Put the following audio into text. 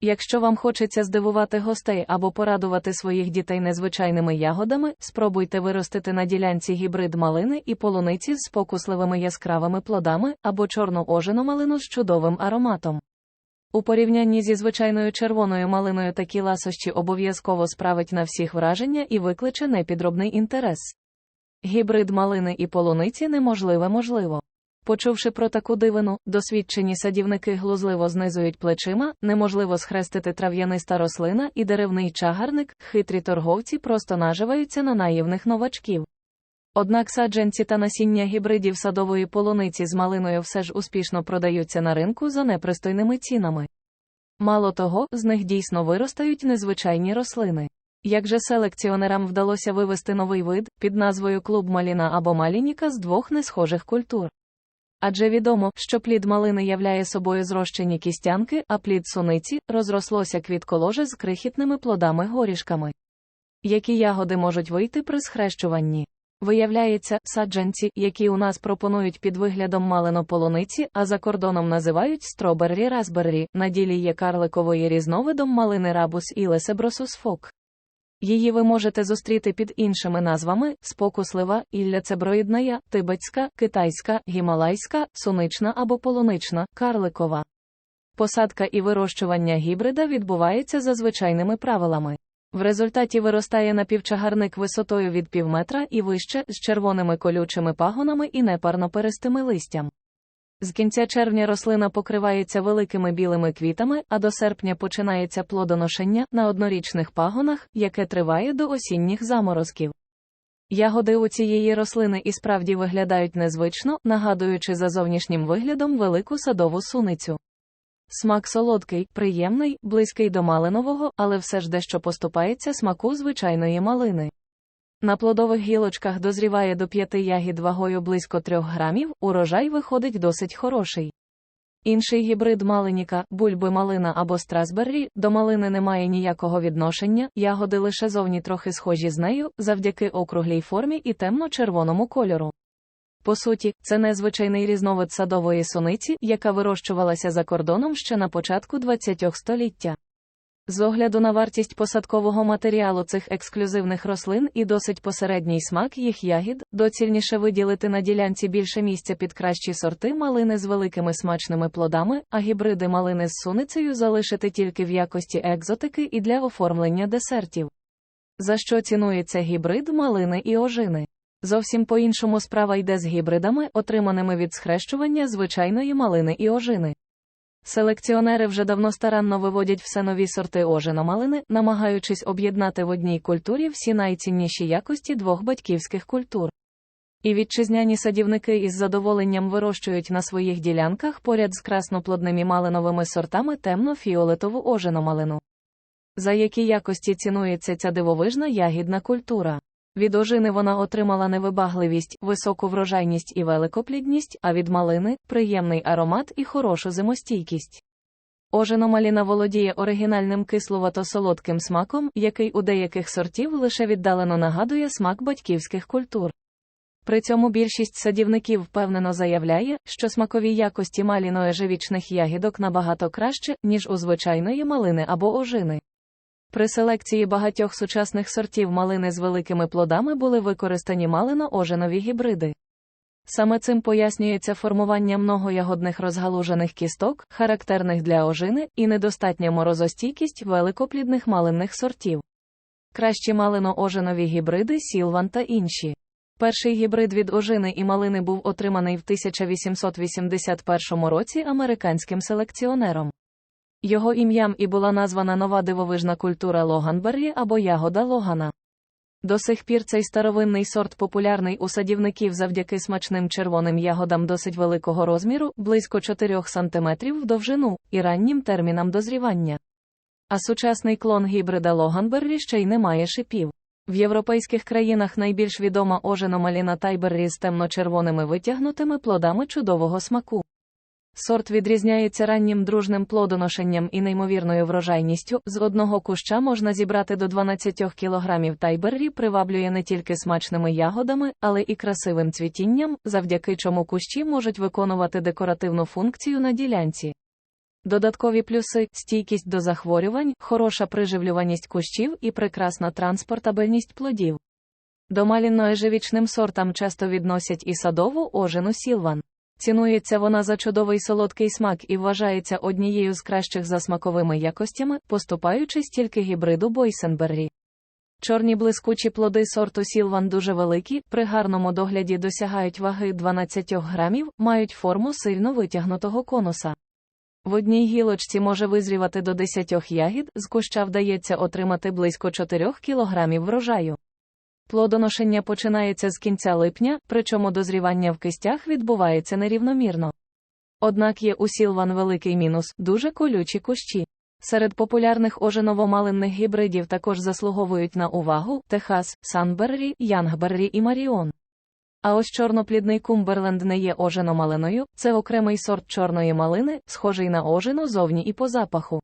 Якщо вам хочеться здивувати гостей або порадувати своїх дітей незвичайними ягодами, спробуйте виростити на ділянці гібрид малини і полуниці з спокусливими яскравими плодами або чорну ожену малину з чудовим ароматом. У порівнянні зі звичайною червоною малиною такі ласощі обов'язково справить на всіх враження і викличе непідробний інтерес. Гібрид малини і полуниці неможливе можливо. Почувши про таку дивину, досвідчені садівники глузливо знизують плечима, неможливо схрестити трав'яниста рослина і деревний чагарник, хитрі торговці просто наживаються на наївних новачків. Однак саджанці та насіння гібридів садової полуниці з малиною все ж успішно продаються на ринку за непристойними цінами. Мало того, з них дійсно виростають незвичайні рослини. Як же селекціонерам вдалося вивести новий вид під назвою клуб маліна або малініка з двох несхожих культур? Адже відомо, що плід малини являє собою зрощені кістянки, а плід суниці розрослося квітколоже з крихітними плодами горішками. Які ягоди можуть вийти при схрещуванні? Виявляється, саджанці, які у нас пропонують під виглядом малино-полуниці, а за кордоном називають строберрі разберрі, на ділі є карликової різновидом малини рабус і лесебросус фок. Її ви можете зустріти під іншими назвами: спокуслива, ілляцеброїдная, тибетська, китайська, гімалайська, сунична або полунична, карликова. Посадка і вирощування гібрида відбувається за звичайними правилами. В результаті виростає напівчагарник висотою від півметра і вище з червоними колючими пагонами і непарноперистими листям. З кінця червня рослина покривається великими білими квітами, а до серпня починається плодоношення на однорічних пагонах, яке триває до осінніх заморозків. Ягоди у цієї рослини і справді виглядають незвично, нагадуючи за зовнішнім виглядом велику садову суницю. Смак солодкий, приємний, близький до малинового, але все ж дещо поступається смаку звичайної малини. На плодових гілочках дозріває до п'яти ягід вагою близько трьох грамів, урожай виходить досить хороший. Інший гібрид малиніка, бульби малина або страсберрі, до малини не має ніякого відношення, ягоди лише зовні трохи схожі з нею, завдяки округлій формі і темно-червоному кольору. По суті, це незвичайний різновид садової суниці, яка вирощувалася за кордоном ще на початку ХХ століття. З огляду на вартість посадкового матеріалу цих ексклюзивних рослин і досить посередній смак їх ягід, доцільніше виділити на ділянці більше місця під кращі сорти малини з великими смачними плодами, а гібриди малини з суницею залишити тільки в якості екзотики і для оформлення десертів. За що цінується гібрид малини і ожини? Зовсім по-іншому справа йде з гібридами, отриманими від схрещування звичайної малини і ожини. Селекціонери вже давно старанно виводять все нові сорти ожиномалини, намагаючись об'єднати в одній культурі всі найцінніші якості двох батьківських культур. І вітчизняні садівники із задоволенням вирощують на своїх ділянках поряд з красноплодними малиновими сортами темно-фіолетову ожиномалину. За які якості цінується ця дивовижна ягідна культура? Від ожини вона отримала невибагливість, високу врожайність і великоплідність, а від малини приємний аромат і хорошу зимостійкість. Ожиномаліна володіє оригінальним кисловато-солодким смаком, який у деяких сортів лише віддалено нагадує смак батьківських культур. При цьому більшість садівників впевнено заявляє, що смакові якості маліно-ежевічних ягідок набагато краще, ніж у звичайної малини або ожини. При селекції багатьох сучасних сортів малини з великими плодами були використані малино-ожинові гібриди. Саме цим пояснюється формування многоягодних розгалужених кісток, характерних для ожини, і недостатня морозостійкість великоплідних малинних сортів. Кращі малино-ожинові гібриди Сілван та інші. Перший гібрид від ожини і малини був отриманий в 1881 році американським селекціонером. Його ім'ям і була названа нова дивовижна культура Логанберрі або ягода Логана. До сих пір цей старовинний сорт популярний у садівників завдяки смачним червоним ягодам досить великого розміру, близько 4 см в довжину, і раннім термінам дозрівання. А сучасний клон гібрида Логанберрі ще й не має шипів. В європейських країнах найбільш відома оженомаліна тайберрі з темно-червоними витягнутими плодами чудового смаку. Сорт відрізняється раннім дружним плодоношенням і неймовірною врожайністю. З одного куща можна зібрати до 12 кг тайберрі, приваблює не тільки смачними ягодами, але і красивим цвітінням, завдяки чому кущі можуть виконувати декоративну функцію на ділянці. Додаткові плюси стійкість до захворювань, хороша приживлюваність кущів і прекрасна транспортабельність плодів. До малінно-ежевічним сортам часто відносять і садову ожену сілван. Цінується вона за чудовий солодкий смак і вважається однією з кращих за смаковими якостями, поступаючись тільки гібриду Бойсенберрі. Чорні блискучі плоди сорту Сілван дуже великі, при гарному догляді досягають ваги 12 грамів, мають форму сильно витягнутого конуса. В одній гілочці може визрівати до 10 ягід, з куща вдається отримати близько 4 кг врожаю. Плодоношення починається з кінця липня, причому дозрівання в кистях відбувається нерівномірно. Однак є у Сілван великий мінус дуже колючі кущі. Серед популярних ожиново-малинних гібридів також заслуговують на увагу Техас, Санберрі, Янгберрі і Маріон. А ось чорноплідний Кумберленд не є ожино-малиною, це окремий сорт чорної малини, схожий на ожину зовні і по запаху.